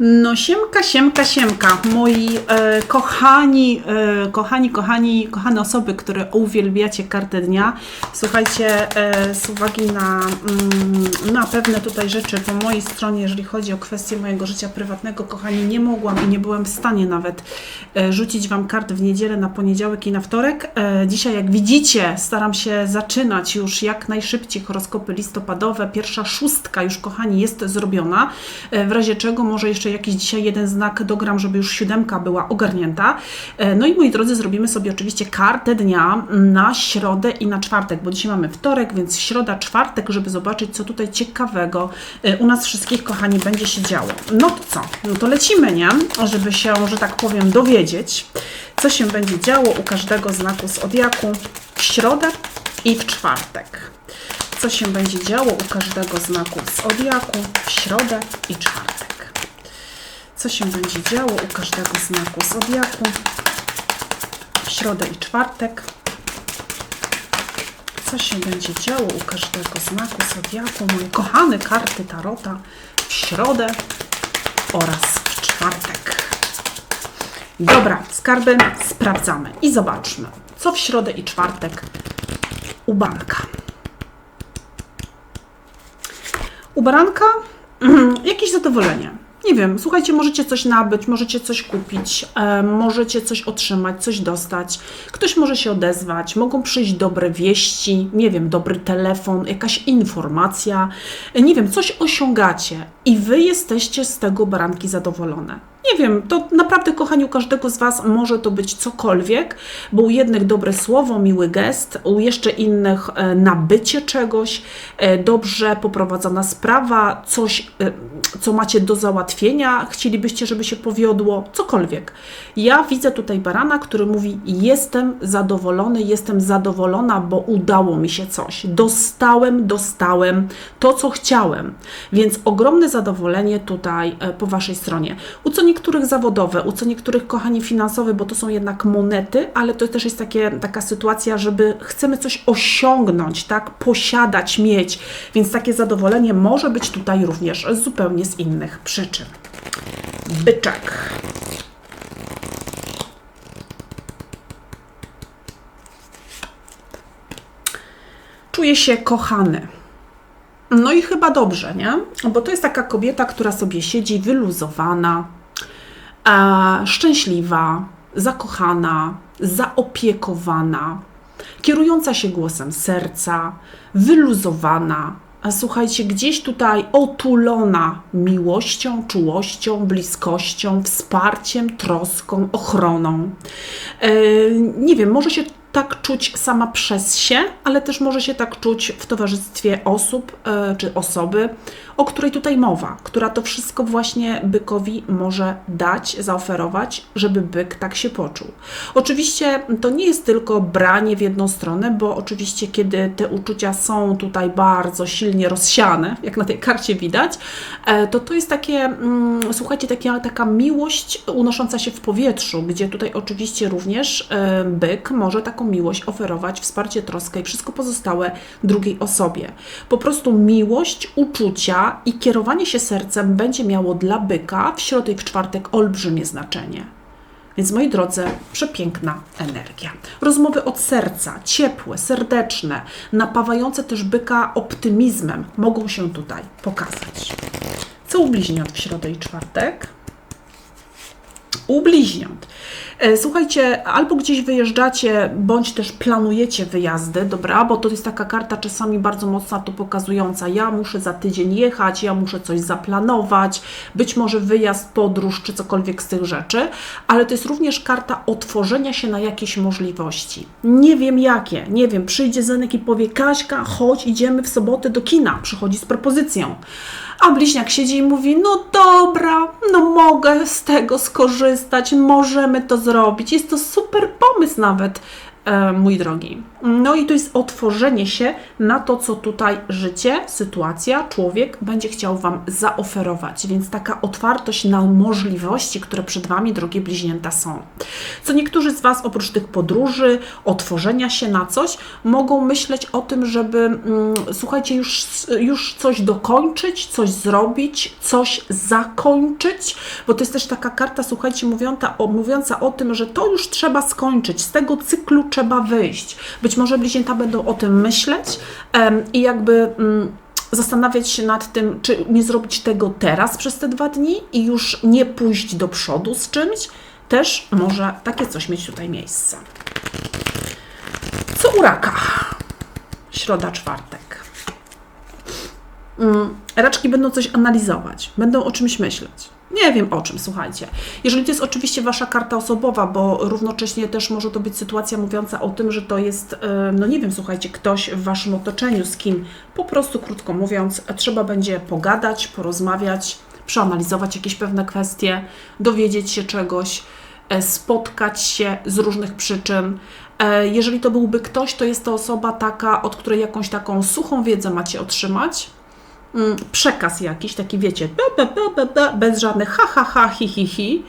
No siemka, siemka, siemka, moi e, kochani, e, kochani, kochani, kochane osoby, które uwielbiacie kartę dnia. Słuchajcie, e, z uwagi na, mm, na pewne tutaj rzeczy po mojej stronie, jeżeli chodzi o kwestię mojego życia prywatnego, kochani, nie mogłam i nie byłem w stanie nawet e, rzucić Wam kart w niedzielę, na poniedziałek i na wtorek. E, dzisiaj, jak widzicie, staram się zaczynać już jak najszybciej horoskopy listopadowe. Pierwsza szóstka już, kochani, jest zrobiona, e, w razie czego może jeszcze jakiś dzisiaj jeden znak dogram, żeby już siódemka była ogarnięta. E, No i moi drodzy, zrobimy sobie oczywiście kartę dnia na środę i na czwartek, bo dzisiaj mamy wtorek, więc środa, czwartek, żeby zobaczyć, co tutaj ciekawego e, u nas wszystkich, kochani, będzie się działo. No to co? No to lecimy, nie? Żeby się, że tak powiem, dowiedzieć, co się będzie działo u każdego znaku z odjaku w środę i w czwartek. Co się będzie działo u każdego znaku z odjaku w środę i czwartek co się będzie działo u każdego znaku zodiaku w środę i czwartek. Co się będzie działo u każdego znaku zodiaku, moje kochane karty Tarota w środę oraz w czwartek. Dobra, skarby sprawdzamy i zobaczmy, co w środę i czwartek u banka. U baranka jakieś zadowolenie. Nie wiem, słuchajcie, możecie coś nabyć, możecie coś kupić, e, możecie coś otrzymać, coś dostać. Ktoś może się odezwać, mogą przyjść dobre wieści, nie wiem, dobry telefon, jakaś informacja, nie wiem, coś osiągacie i wy jesteście z tego baranki zadowolone. Nie wiem, to naprawdę, kochani, u każdego z Was może to być cokolwiek, bo u jednych dobre słowo, miły gest, u jeszcze innych e, nabycie czegoś, e, dobrze poprowadzona sprawa, coś, e, co macie do załatwienia, chcielibyście, żeby się powiodło, cokolwiek. Ja widzę tutaj barana, który mówi: Jestem zadowolony, jestem zadowolona, bo udało mi się coś. Dostałem, dostałem to, co chciałem. Więc ogromne zadowolenie tutaj po Waszej stronie. U co niektórych zawodowe, u co niektórych kochani finansowe, bo to są jednak monety, ale to też jest takie, taka sytuacja, żeby chcemy coś osiągnąć, tak, posiadać, mieć, więc takie zadowolenie może być tutaj również zupełnie z innych przyczyn. Byczek. Czuje się kochany. No i chyba dobrze, nie? Bo to jest taka kobieta, która sobie siedzi wyluzowana, szczęśliwa, zakochana, zaopiekowana, kierująca się głosem serca, wyluzowana. A słuchajcie, gdzieś tutaj otulona miłością, czułością, bliskością, wsparciem, troską, ochroną. E, nie wiem, może się tak czuć sama przez się, ale też może się tak czuć w towarzystwie osób e, czy osoby, o której tutaj mowa, która to wszystko właśnie bykowi może dać, zaoferować, żeby byk tak się poczuł. Oczywiście to nie jest tylko branie w jedną stronę, bo oczywiście kiedy te uczucia są tutaj bardzo silnie rozsiane, jak na tej karcie widać, e, to to jest takie, mm, słuchajcie, taka, taka miłość unosząca się w powietrzu, gdzie tutaj oczywiście również e, byk może taką miłość oferować, wsparcie, troskę i wszystko pozostałe drugiej osobie. Po prostu miłość, uczucia i kierowanie się sercem będzie miało dla byka w środę i w czwartek olbrzymie znaczenie. Więc moi drodzy, przepiękna energia. Rozmowy od serca, ciepłe, serdeczne, napawające też byka optymizmem mogą się tutaj pokazać. Co u bliźniąt w środę i czwartek? U bliźniąt. E, Słuchajcie, albo gdzieś wyjeżdżacie, bądź też planujecie wyjazdy, dobra, bo to jest taka karta czasami bardzo mocna to pokazująca. Ja muszę za tydzień jechać, ja muszę coś zaplanować, być może wyjazd, podróż czy cokolwiek z tych rzeczy, ale to jest również karta otworzenia się na jakieś możliwości. Nie wiem jakie, nie wiem, przyjdzie Zenek i powie: Kaśka, chodź, idziemy w sobotę do kina, przychodzi z propozycją. A bliźniak siedzi i mówi: No dobra, no mogę z tego skorzystać, możemy to zrobić. Jest to super pomysł nawet. E, mój drogi. No i to jest otworzenie się na to, co tutaj życie, sytuacja, człowiek będzie chciał Wam zaoferować. Więc taka otwartość na możliwości, które przed Wami, drogie bliźnięta, są. Co niektórzy z Was, oprócz tych podróży, otworzenia się na coś, mogą myśleć o tym, żeby, mm, słuchajcie, już, już coś dokończyć, coś zrobić, coś zakończyć, bo to jest też taka karta, słuchajcie, mówiąca o, mówiąca o tym, że to już trzeba skończyć, z tego cyklu trzeba wyjść. Być może bliźnięta będą o tym myśleć i jakby. Mm, zastanawiać się nad tym, czy nie zrobić tego teraz przez te dwa dni i już nie pójść do przodu z czymś, też może takie coś mieć tutaj miejsce. Co u raka? Środa, czwartek. Mm, Raczki będą coś analizować, będą o czymś myśleć. Nie wiem o czym, słuchajcie. Jeżeli to jest oczywiście wasza karta osobowa, bo równocześnie też może to być sytuacja mówiąca o tym, że to jest, e, no nie wiem, słuchajcie, ktoś w waszym otoczeniu, z kim po prostu, krótko mówiąc, trzeba będzie pogadać, porozmawiać, przeanalizować jakieś pewne kwestie, dowiedzieć się czegoś, e, spotkać się z różnych przyczyn. E, Jeżeli to byłby ktoś, to jest to osoba taka, od której jakąś taką suchą wiedzę macie otrzymać przekaz jakiś, taki wiecie, be, be, be, be, be, bez żadnych ha, ha, ha, hi, hi, hi.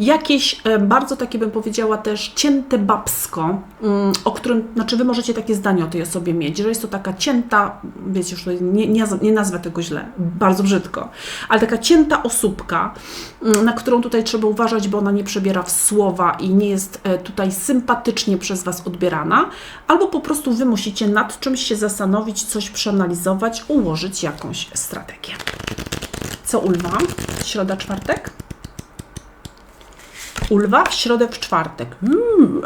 Jakieś e, bardzo takie bym powiedziała też cięte babsko, mm, o którym, znaczy wy możecie takie zdanie o tej osobie mieć, że jest to taka cięta, wiecie już nie, nie, nie nazwę tego źle, bardzo brzydko, ale taka cięta osóbka, mm, na którą tutaj trzeba uważać, bo ona nie przebiera w słowa i nie jest e, tutaj sympatycznie przez Was odbierana, albo po prostu Wy musicie nad czymś się zastanowić, coś przeanalizować, ułożyć jakąś strategię. Co u lwa? Środa, czwartek? U lwa w środę, w czwartek. Mm.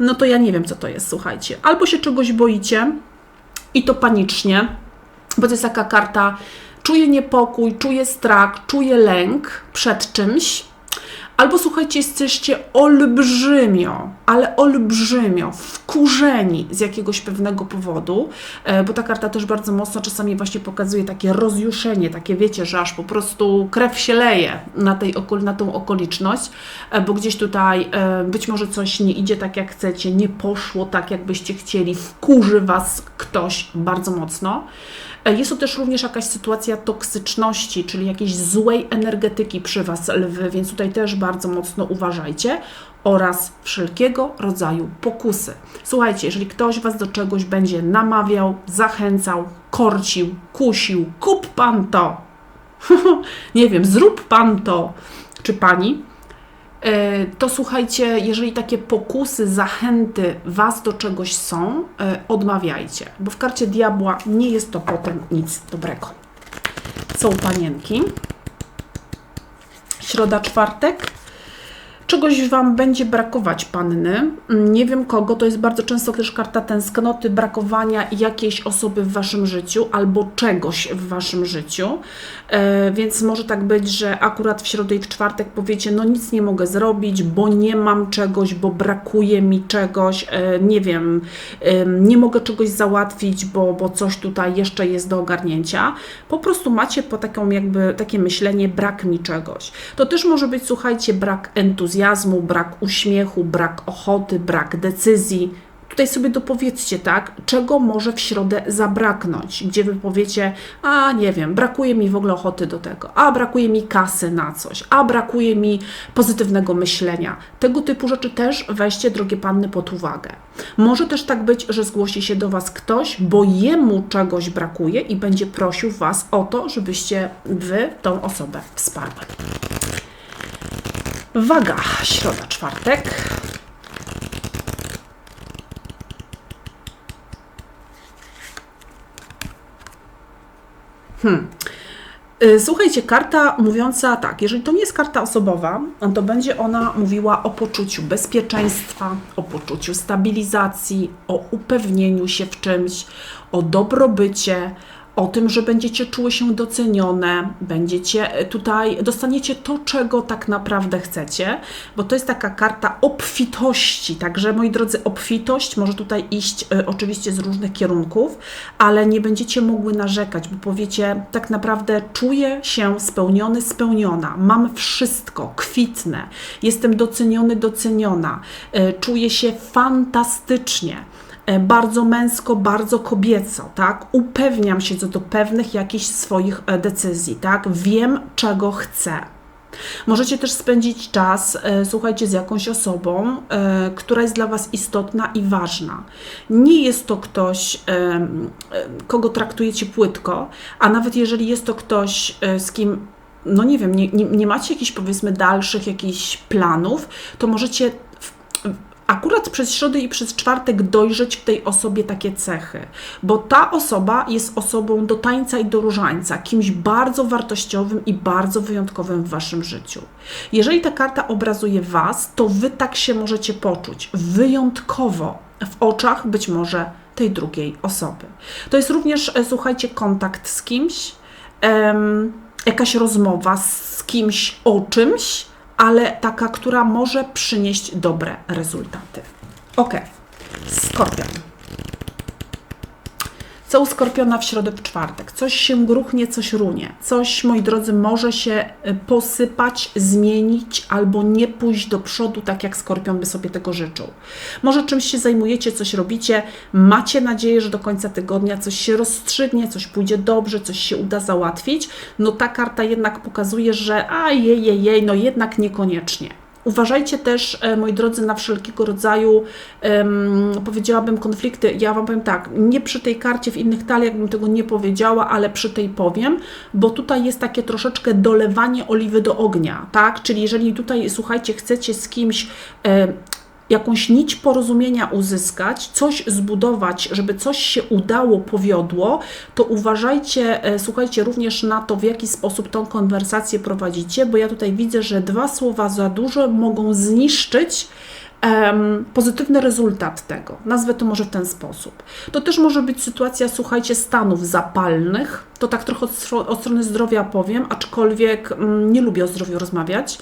No to ja nie wiem, co to jest, słuchajcie. Albo się czegoś boicie i to panicznie, bo to jest taka karta, czuję niepokój, czuję strach, czuję lęk przed czymś, albo słuchajcie, jesteście olbrzymio, ale olbrzymio wkurzeni z jakiegoś pewnego powodu, e, bo ta karta też bardzo mocno czasami właśnie pokazuje takie rozjuszenie, takie wiecie, że aż po prostu krew się leje na, tej, na tą okoliczność, e, bo gdzieś tutaj e, być może coś nie idzie tak jak chcecie, nie poszło tak jakbyście chcieli, wkurzy Was ktoś bardzo mocno. E, Jest to też również jakaś sytuacja toksyczności, czyli jakiejś złej energetyki przy Was, lwy, więc tutaj też bardzo mocno uważajcie oraz wszelkiego rodzaju pokusy. Słuchajcie, jeżeli ktoś Was do czegoś będzie namawiał, zachęcał, korcił, kusił, kup Pan to, nie wiem, zrób Pan to, czy Pani, to słuchajcie, jeżeli takie pokusy, zachęty Was do czegoś są, e, odmawiajcie, bo w karcie diabła nie jest to potem nic dobrego. U panienki? Środa, czwartek. Czegoś Wam będzie brakować, panny. Nie wiem kogo, to jest bardzo często też karta tęsknoty, brakowania jakiejś osoby w Waszym życiu albo czegoś w Waszym życiu. E, więc może tak być, że akurat w środę i w czwartek powiecie, no nic nie mogę zrobić, bo nie mam czegoś, bo brakuje mi czegoś, e, nie wiem, e, nie mogę czegoś załatwić, bo, bo coś tutaj jeszcze jest do ogarnięcia. Po prostu macie po taką jakby takie myślenie, brak mi czegoś. To też może być, słuchajcie, brak entuzjazmu, brak uśmiechu, brak ochoty, brak decyzji. Tutaj sobie dopowiedzcie, tak, czego może w środę zabraknąć, gdzie wy powiecie, a nie wiem, brakuje mi w ogóle ochoty do tego, a brakuje mi kasy na coś, a brakuje mi pozytywnego myślenia. Tego typu rzeczy też weźcie, drogie panny, pod uwagę. Może też tak być, że zgłosi się do was ktoś, bo jemu czegoś brakuje i będzie prosił was o to, żebyście wy tą osobę wsparli. Waga, środa, czwartek. Hmm. Y, Słuchajcie, karta mówiąca tak, jeżeli to nie jest karta osobowa, to będzie ona mówiła o poczuciu bezpieczeństwa, o poczuciu stabilizacji, o upewnieniu się w czymś, o dobrobycie, o tym, że będziecie czuły się docenione, będziecie e, tutaj, dostaniecie to, czego tak naprawdę chcecie, bo to jest taka karta obfitości. Także, moi drodzy, obfitość może tutaj iść y, oczywiście z różnych kierunków, ale nie będziecie mogły narzekać, bo powiecie, tak naprawdę czuję się spełniony, spełniona, mam wszystko, kwitnę, jestem doceniony, doceniona, y, czuję się fantastycznie. E, bardzo męsko, bardzo kobieco, tak? Upewniam się co do pewnych jakichś swoich e, decyzji, tak? Wiem, czego chcę. Możecie też spędzić czas, e, słuchajcie, z jakąś osobą, która jest dla Was istotna i ważna. Nie jest to ktoś, kogo traktujecie płytko, a nawet jeżeli jest to ktoś, z kim no nie wiem, nie, nie, nie macie jakichś powiedzmy dalszych jakichś planów, to możecie akurat przez środę i przez czwartek dojrzeć w tej osobie takie cechy, bo ta osoba jest osobą do tańca i do różańca, kimś bardzo wartościowym i bardzo wyjątkowym w waszym życiu. Jeżeli ta karta obrazuje was, to wy tak się możecie poczuć wyjątkowo w oczach być może tej drugiej osoby. To jest również, e, słuchajcie, kontakt z kimś, em, jakaś rozmowa z kimś o czymś, ale taka, która może przynieść dobre rezultaty. Ok, skorpion. Co u Skorpiona w środę, w czwartek? Coś się gruchnie, coś runie. Coś, moi drodzy, może się y, posypać, zmienić albo nie pójść do przodu, tak jak Skorpion by sobie tego życzył. Może czymś się zajmujecie, coś robicie, macie nadzieję, że do końca tygodnia coś się rozstrzygnie, coś pójdzie dobrze, coś się uda załatwić. No ta karta jednak pokazuje, że a jej, jej, jej, no jednak niekoniecznie. Uważajcie też, e, moi drodzy, na wszelkiego rodzaju, um, powiedziałabym, konflikty. Ja Wam powiem tak, nie przy tej karcie, w innych taliach bym tego nie powiedziała, ale przy tej powiem, bo tutaj jest takie troszeczkę dolewanie oliwy do ognia, tak? Czyli jeżeli tutaj, słuchajcie, chcecie z kimś jakąś nić porozumienia uzyskać, coś zbudować, żeby coś się udało, powiodło, to uważajcie, e, słuchajcie również na to, w jaki sposób tą konwersację prowadzicie, bo ja tutaj widzę, że dwa słowa za dużo mogą zniszczyć pozytywny rezultat tego. Nazwę to może w ten sposób. To też może być sytuacja, słuchajcie, stanów zapalnych. To tak trochę od, od strony zdrowia powiem, aczkolwiek mm, nie lubię o zdrowiu rozmawiać.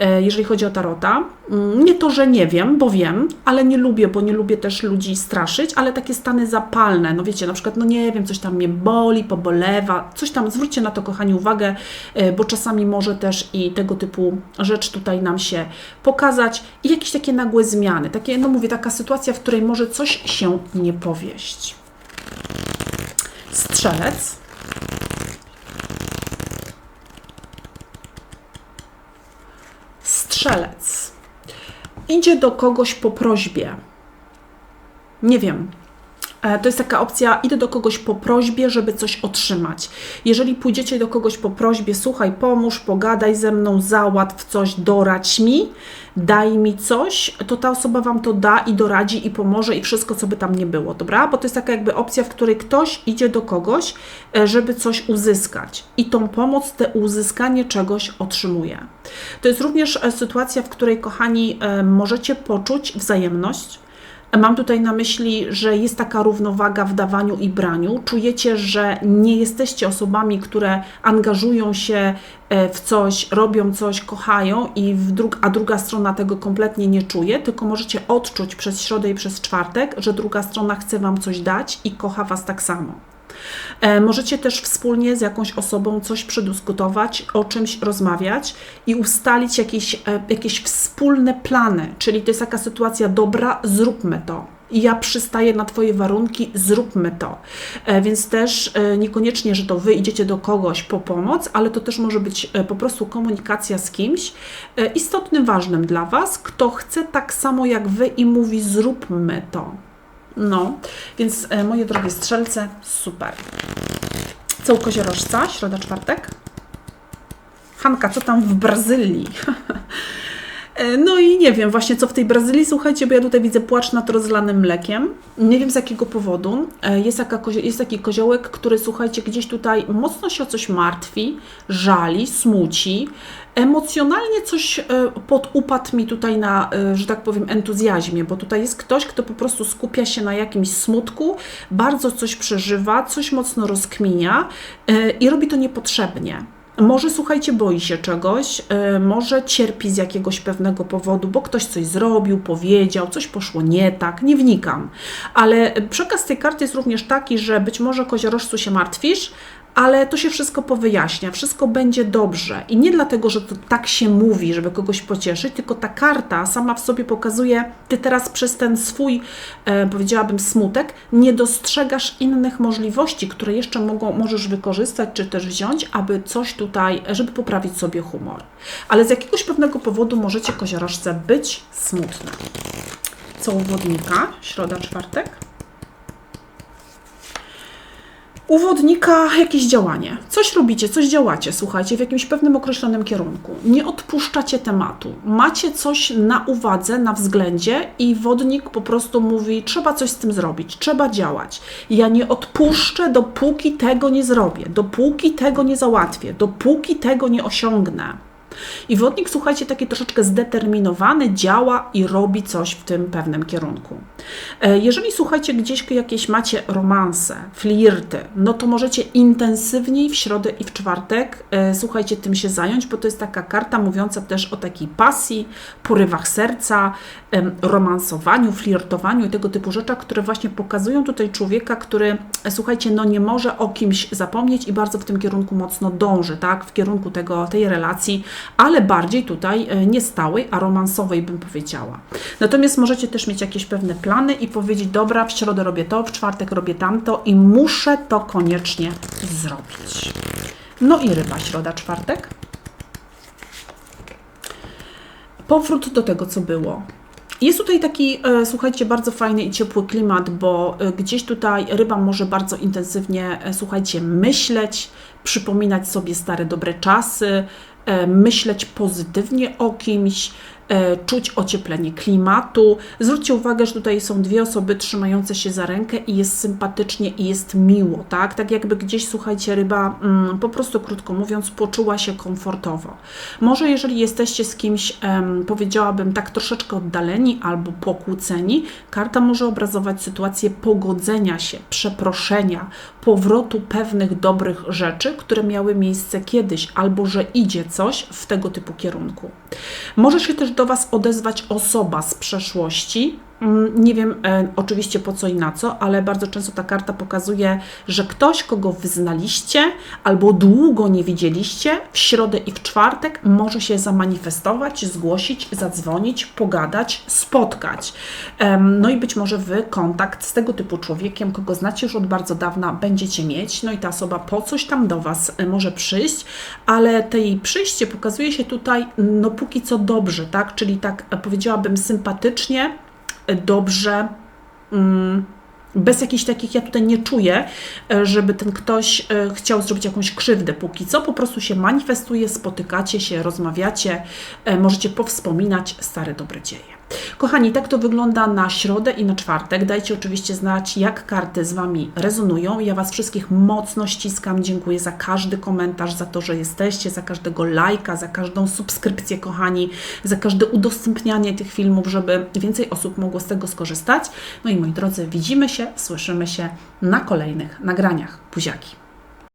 E, jeżeli chodzi o tarota. Mm, nie to, że nie wiem, bo wiem, ale nie lubię, bo nie lubię też ludzi straszyć, ale takie stany zapalne, no wiecie, na przykład, no nie wiem, coś tam mnie boli, pobolewa, coś tam, zwróćcie na to, kochani, uwagę, e, bo czasami może też i tego typu rzecz tutaj nam się pokazać i jakieś takie nagłe zmiany, takie, no mówię, taka sytuacja, w której może coś się nie powieść. Strzelec. Strzelec idzie do kogoś po prośbie. Nie wiem. E, to jest taka opcja, idę do kogoś po prośbie, żeby coś otrzymać. Jeżeli pójdziecie do kogoś po prośbie, słuchaj, pomóż, pogadaj ze mną, załatw coś, doradź mi, daj mi coś, to ta osoba Wam to da i doradzi i pomoże i wszystko, co by tam nie było, dobra? Bo to jest taka jakby opcja, w której ktoś idzie do kogoś, e, żeby coś uzyskać i tą pomoc, te uzyskanie czegoś otrzymuje. To jest również e, sytuacja, w której, kochani, możecie poczuć wzajemność, Mam tutaj na myśli, że jest taka równowaga w dawaniu i braniu. Czujecie, że nie jesteście osobami, które angażują się e, w coś, robią coś, kochają, i a druga strona tego kompletnie nie czuje, tylko możecie odczuć przez środę i przez czwartek, że druga strona chce Wam coś dać i kocha Was tak samo. E, możecie też wspólnie z jakąś osobą coś przedyskutować, o czymś rozmawiać i ustalić jakieś, e, jakieś wspólne plany, czyli to jest taka sytuacja, dobra, zróbmy to ja przystaję na Twoje warunki, zróbmy to. E, więc też niekoniecznie, że to Wy idziecie do kogoś po pomoc, ale to też może być po prostu komunikacja z kimś istotnym, ważnym dla Was, kto chce tak samo jak Wy i mówi, zróbmy to. No, więc e, moje drogie strzelce, super. Co u koziorożca? Środa, czwartek? Hanka, co tam w Brazylii? E, No i nie wiem właśnie co w tej Brazylii, słuchajcie, bo ja tutaj widzę płacz nad rozlanym mlekiem. Nie wiem z jakiego powodu. E, Jest, taka, jest taki koziołek, który słuchajcie, gdzieś tutaj mocno się o coś martwi, żali, smuci. Emocjonalnie coś e, podupadł mi tutaj na, e, że tak powiem, entuzjazmie, bo tutaj jest ktoś, kto po prostu skupia się na jakimś smutku, bardzo coś przeżywa, coś mocno rozkminia e, i robi to niepotrzebnie. Może słuchajcie, boi się czegoś, może cierpi z jakiegoś pewnego powodu, bo ktoś coś zrobił, powiedział, coś poszło nie tak, nie wnikam. Ale przekaz tej karty jest również taki, że być może koziorożcu się martwisz, ale to się wszystko powyjaśnia, wszystko będzie dobrze. I nie dlatego, że to tak się mówi, żeby kogoś pocieszyć, tylko ta karta sama w sobie pokazuje, ty teraz przez ten swój, e, powiedziałabym, smutek, nie dostrzegasz innych możliwości, które jeszcze mogą, możesz wykorzystać, czy też wziąć, aby coś tutaj, żeby poprawić sobie humor. Ale z jakiegoś pewnego powodu możecie koziorożce być smutne. Co u wodnika? Środa, czwartek? U wodnika jakieś działanie. Coś robicie, coś działacie, słuchajcie, w jakimś pewnym określonym kierunku. Nie odpuszczacie tematu. Macie coś na uwadze, na względzie i wodnik po prostu mówi, trzeba coś z tym zrobić, trzeba działać. Ja nie odpuszczę, dopóki tego nie zrobię, dopóki tego nie załatwię, dopóki tego nie osiągnę. I wodnik, słuchajcie, taki troszeczkę zdeterminowany, działa i robi coś w tym pewnym kierunku. E, Jeżeli słuchajcie, gdzieś jakieś macie romanse, flirty, no to możecie intensywniej w środę i w czwartek, e, słuchajcie, tym się zająć, bo to jest taka karta mówiąca też o takiej pasji, porywach serca, romansowaniu, flirtowaniu i tego typu rzeczach, które właśnie pokazują tutaj człowieka, który, e, słuchajcie, no nie może o kimś zapomnieć i bardzo w tym kierunku mocno dąży, tak, w kierunku tego, tej relacji, ale bardziej tutaj e, nie stałej, a romansowej bym powiedziała. Natomiast możecie też mieć jakieś pewne plany i powiedzieć, dobra, w środę robię to, w czwartek robię tamto i muszę to koniecznie zrobić. No i ryba, środa, czwartek. Powrót do tego, co było. Jest tutaj taki, e, słuchajcie, bardzo fajny i ciepły klimat, bo e, gdzieś tutaj ryba może bardzo intensywnie, słuchajcie, myśleć, przypominać sobie stare, dobre czasy, myśleć pozytywnie o kimś, e, czuć ocieplenie klimatu. Zwróćcie uwagę, że tutaj są dwie osoby trzymające się za rękę i jest sympatycznie i jest miło, tak? Tak jakby gdzieś, słuchajcie, ryba mm, po prostu krótko mówiąc poczuła się komfortowo. Może jeżeli jesteście z kimś, em, powiedziałabym tak troszeczkę oddaleni albo pokłóceni, karta może obrazować sytuację pogodzenia się, przeproszenia, powrotu pewnych dobrych rzeczy, które miały miejsce kiedyś, albo że idzie coś w tego typu kierunku. Może się też do Was odezwać osoba z przeszłości. Mm, Nie wiem e, oczywiście po co i na co, ale bardzo często ta karta pokazuje, że ktoś, kogo wyznaliście albo długo nie widzieliście, w środę i w czwartek może się zamanifestować, zgłosić, zadzwonić, pogadać, spotkać. Em, No i być może Wy kontakt z tego typu człowiekiem, kogo znacie już od bardzo dawna, będziecie mieć. No i ta osoba po coś tam do Was e, może przyjść, ale tej przyjście pokazuje się tutaj, no póki co dobrze, tak? Czyli tak e, powiedziałabym sympatycznie, e, dobrze. Mm, bez jakichś takich, ja tutaj nie czuję, e, żeby ten ktoś e, chciał zrobić jakąś krzywdę. Póki co po prostu się manifestuje, spotykacie się, rozmawiacie, e, możecie powspominać stare dobre dzieje. Kochani, tak to wygląda na środę i na czwartek. Dajcie oczywiście znać, jak karty z Wami rezonują. Ja Was wszystkich mocno ściskam. Dziękuję za każdy komentarz, za to, że jesteście, za każdego lajka, za każdą subskrypcję, kochani, za każde udostępnianie tych filmów, żeby więcej osób mogło z tego skorzystać. No i moi drodzy, widzimy się, słyszymy się na kolejnych nagraniach. Buziaki.